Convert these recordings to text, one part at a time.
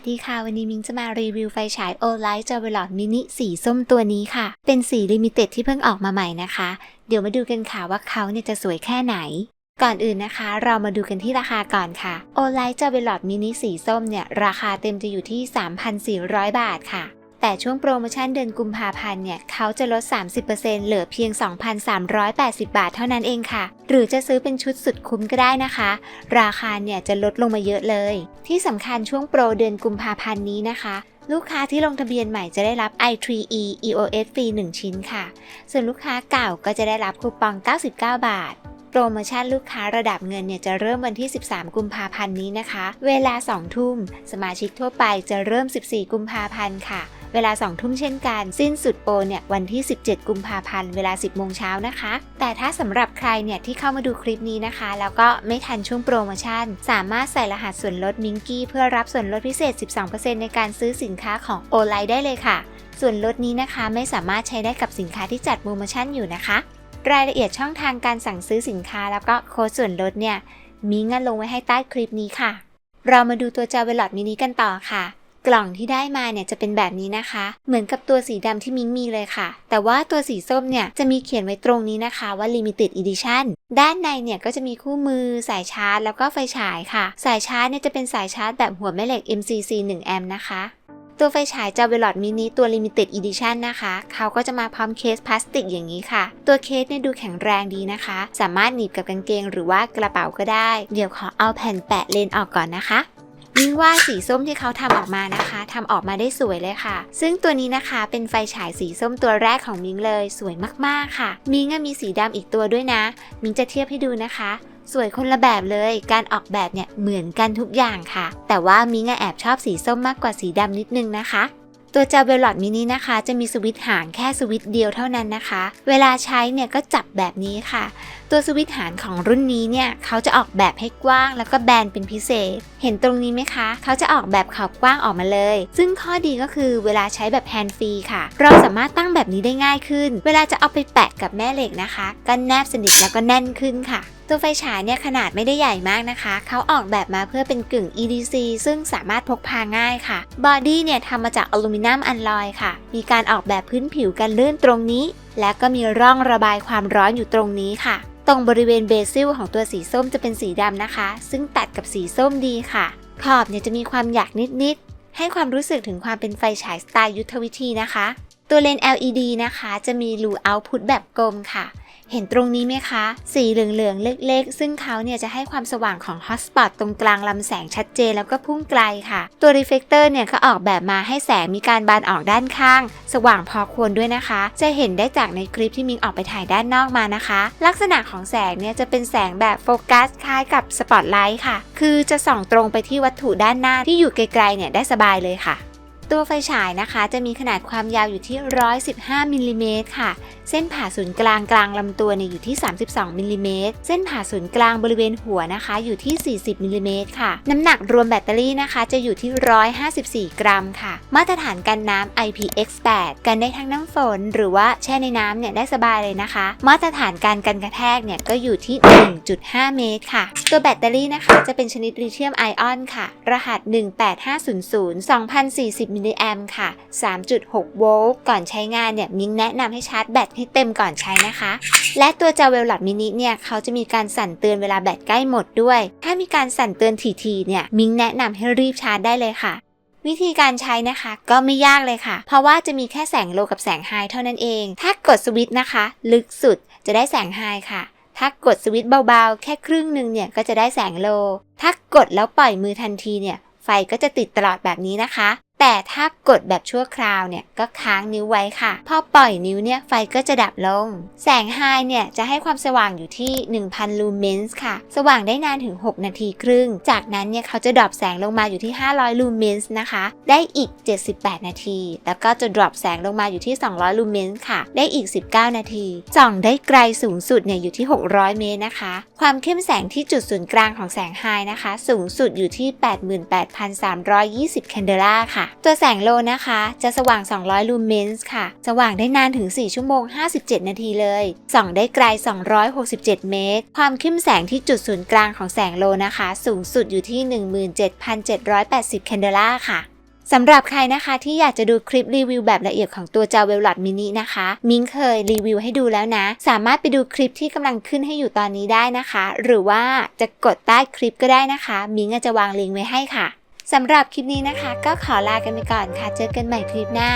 สดีค่ะ วันนี้มิงจะมารีวิวไฟฉาย o l i g h t j a v e l o t Mini สีส้มตัวนี้ค่ะ เป็นสีลิมิเต็ดที่เพิ่งออกมาใหม่นะคะ เดี๋ยวมาดูกันค่ะว่าเขาเนี่ยจะสวยแค่ไหน ก่อนอื่นนะคะ เรามาดูกันที่ราคาก่อนค่ะ o l i g h t j a v e l o t Mini สีส้มเนี่ย ราคาเต็มจะอยู่ที่ 3,400 บาทค่ะ แต่ช่วงโปรโมชั่นเดือนกุมภาพันธ์เนี่ย เขาจะลด 30%เหลือเพียง 2,380 บาทเท่านั้นเองค่ะ หรือจะซื้อเป็นชุดสุดคุ้มก็ได้นะคะ ราคาเนี่ยจะลดลงมาเยอะเลย ที่สำคัญช่วงโปรเดือนกุมภาพันธ์นี้นะคะลูกค้าที่ลงทะเบียนใหม่จะได้รับ i3e EOS ฟรี 1 ชิ้นค่ะ ส่วนลูกค้าเก่าก็จะได้รับคูปอง 99 บาท โปรโมชั่นลูกค้าระดับเงินเนี่ยจะเริ่มวันที่ 13 กุมภาพันธ์นี้นะคะ เวลา 2 ทุ่ม สมาชิกทั่วไปจะเริ่ม 14 กุมภาพันธ์ค่ะ เวลา 2 ทุ่มเช่นกัน สิ้นสุดโปรเนี่ยวันที่ 17 กุมภาพันธ์เวลา 10 โมงเช้านะคะ แต่ถ้าสำหรับใครเนี่ยที่เข้ามาดูคลิปนี้นะคะ แล้วก็ไม่ทันช่วงโปรโมชั่น สามารถใส่รหัสส่วนลดมิงกี้เพื่อรับส่วนลดพิเศษ 12%ในการซื้อสินค้าของโอไลได้เลยค่ะ ส่วนลดนี้นะคะไม่สามารถใช้ได้กับสินค้าที่จัดโปรโมชั่นอยู่นะคะรายละเอียดช่องทางการสั่งซื้อสินค้าแล้วก็โค้ดส่วนลดเนี่ยมิงลงไว้ให้ใต้คลิปนี้ค่ะ เรามาดูตัวจาเวลอดมินิกันต่อค่ะ กล่องที่ได้มาเนี่ยจะเป็นแบบนี้นะคะ เหมือนกับตัวสีดำที่มิ้งมีเลยค่ะ แต่ว่าตัวสีส้มเนี่ยจะมีเขียนไว้ตรงนี้นะคะว่า Limited Edition ด้านในเนี่ยก็จะมีคู่มือสายชาร์จ แล้วก็ไฟฉายค่ะ สายชาร์จเนี่ยจะเป็นสายชาร์จแบบหัวแม่เหล็ก MCC 1แอมป์นะคะตัวไฟฉายจาเวลอดมินิตัว Limited Edition นะคะ เขาก็จะมาพร้อมเคสพลาสติกอย่างนี้ค่ะ ตัวเคสเนี่ยดูแข็งแรงดีนะคะ สามารถหนีบกับกางเกงหรือว่ากระเป๋าก็ได้ เดี๋ยวขอเอาแผ่นแปะเลนออกก่อนนะคะ มิ่งว่าสีส้มที่เขาทำออกมานะคะทำออกมาได้สวยเลยค่ะ ซึ่งตัวนี้นะคะเป็นไฟฉายสีส้มตัวแรกของมิงเลย สวยมากๆค่ะ มิงก็มีสีดำอีกตัวด้วยนะ มิงจะเทียบให้ดูนะคะสวยคนละแบบเลย การออกแบบเนี่ยเหมือนกันทุกอย่างค่ะ แต่ว่ามิงแอบชอบสีส้มมากกว่าสีดำนิดนึงนะคะ ตัวจาเบลลอดมินินะคะ จะมีสวิตช์หางแค่สวิตช์เดียวเท่านั้นนะคะ เวลาใช้เนี่ยก็จับแบบนี้ค่ะ ตัวสวิตช์หางของรุ่นนี้เนี่ยเขาจะออกแบบให้กว้าง แล้วก็แบนเป็นพิเศษ เห็นตรงนี้ไหมคะ เขาจะออกแบบขอบกว้างออกมาเลย ซึ่งข้อดีก็คือเวลาใช้แบบแฮนด์ฟรีค่ะ เราสามารถตั้งแบบนี้ได้ง่ายขึ้น เวลาจะเอาไปแปะกับแม่เหล็กนะคะก็แนบสนิทแล้วก็แน่นขึ้นค่ะ ตัวไฟฉายเนี่ยขนาดไม่ได้ใหญ่มากนะคะ เขาออกแบบมาเพื่อเป็นกึ่ง EDC ซึ่งสามารถพกพาง่ายค่ะ บอดี้เนี่ยทำมาจากอลูมิเนียมอัลลอยค่ะ มีการออกแบบพื้นผิวกันลื่นตรงนี้ และก็มีร่องระบายความร้อนอยู่ตรงนี้ค่ะ ตรงบริเวณเบซิลของตัวสีส้มจะเป็นสีดำนะคะ ซึ่งตัดกับสีส้มดีค่ะ ขอบเนี่ยจะมีความหยักนิดๆ ให้ความรู้สึกถึงความเป็นไฟฉายสไตล์ยุทธวิธีนะคะ ตัวเลนส์ LED นะคะ จะมีรูเอาพุตแบบกลมค่ะ เห็นตรงนี้ไหมคะ สีเหลืองๆ เล็ก ๆ ซึ่งเขาเนี่ยจะให้ความสว่างของฮอตสปอตตรงกลางลำแสงชัดเจนแล้วก็พุ่งไกลค่ะ ตัวรีเฟกเตอร์เนี่ยก็ออกแบบมาให้แสงมีการบานออกด้านข้าง สว่างพอควรด้วยนะคะ จะเห็นได้จากในคลิปที่มิงออกไปถ่ายด้านนอกมานะคะ ลักษณะของแสงเนี่ยจะเป็นแสงแบบโฟกัสคล้ายกับสปอตไลท์ค่ะ คือจะส่องตรงไปที่วัตถุด้านหน้าที่อยู่ไกลๆเนี่ยได้สบายเลยค่ะ ตัวไฟฉายนะคะ จะมีขนาดความยาวอยู่ที่ 115มิลลิเมตรค่ะ เส้นผ่าศูนย์กลางกลางลำตัวเนี่ยอยู่ที่ 32มิลลิเมตร เส้นผ่าศูนย์กลางบริเวณหัวนะคะ อยู่ที่ 40มิลลิเมตรค่ะ น้ำหนักรวมแบตเตอรี่นะคะ จะอยู่ที่ 154 กรัมค่ะ มาตรฐานกันน้ำ IPX8 กันได้ทั้งน้ำฝน หรือว่าแช่ในน้ำเนี่ยได้สบายเลยนะคะ มาตรฐานการกันกระแทกเนี่ยก็อยู่ที่ 1.5 เมตรค่ะ ตัวแบตเตอรี่นะคะจะเป็นชนิดลิเธียมไอออนค่ะ รหัส 18500 2040มิลลิแอมค่ะ 3.6 โวลต์ ก่อนใช้งานเนี่ยมิ้งแนะนำให้ชาร์จแบตให้เต็มก่อนใช้นะคะ และตัวจาเวลลอดมินิเนี่ยเขาจะมีการสั่นเตือนเวลาแบตใกล้หมดด้วย ถ้ามีการสั่นเตือนทีๆเนี่ยมิ้งแนะนำให้รีบชาร์จได้เลยค่ะวิธีการใช้นะคะก็ไม่ยากเลยค่ะ เพราะว่าจะมีแค่แสงโลกับแสงไฮเท่านั้นเอง ถ้ากดสวิตช์นะคะ ลึกสุดจะได้แสงไฮค่ะ ถ้ากดสวิตช์เบาๆ แค่ครึ่งหนึ่งเนี่ยก็จะได้แสงโล ถ้ากดแล้วปล่อยมือทันทีเนี่ย ไฟก็จะติดตลอดแบบนี้นะคะ แต่ถ้ากดแบบชั่วคราวเนี่ยก็ค้างนิ้วไว้ค่ะ พอปล่อยนิ้วเนี่ยไฟก็จะดับลง แสงไฮเนี่ยจะให้ความสว่างอยู่ที่ 1000 ลูเมนส์ค่ะ สว่างได้นานถึง 6 นาทีครึ่ง จากนั้นเนี่ยเขาจะดรอปแสงลงมาอยู่ที่ 500 ลูเมนส์นะคะ ได้อีก 78 นาที แล้วก็จะดรอปแสงลงมาอยู่ที่ 200 ลูเมนส์ค่ะ ได้อีก 19 นาที ส่องได้ไกลสูงสุดเนี่ยอยู่ที่ 600 เมตรนะคะ ความเข้มแสงที่จุดศูนย์กลางของแสงไฮนะคะ สูงสุดอยู่ที่ 88,320 แคนเดล่าค่ะตัวแสงโลนะคะ จะสว่าง 200 ลูเมนส์ค่ะ สว่างได้นานถึง 4 ชั่วโมง 57 นาทีเลย ส่องได้ไกล 267 เมตร ความเข้มแสงที่จุดศูนย์กลางของแสงโลนะคะ สูงสุดอยู่ที่ 17,780 แคนเดล่าค่ะสำหรับใครนะคะที่อยากจะดูคลิปรีวิวแบบละเอียดของตัว j a w e l o t Mini นะคะ มิ้งเคยรีวิวให้ดูแล้วนะ สามารถไปดูคลิปที่กำลังขึ้นให้อยู่ตอนนี้ได้นะคะ หรือว่าจะกดใต้คลิปก็ได้นะคะ มิ้งจะวางลิงก์ไว้ให้ค่ะ สำหรับคลิปนี้นะคะ ก็ขอลากันไปก่อนค่ะ เจอกันใหม่คลิปหน้า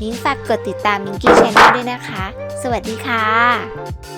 มิ้งฝากกดติดตามมิงกี้ช n แนลด้วยนะคะ สวัสดีค่ะ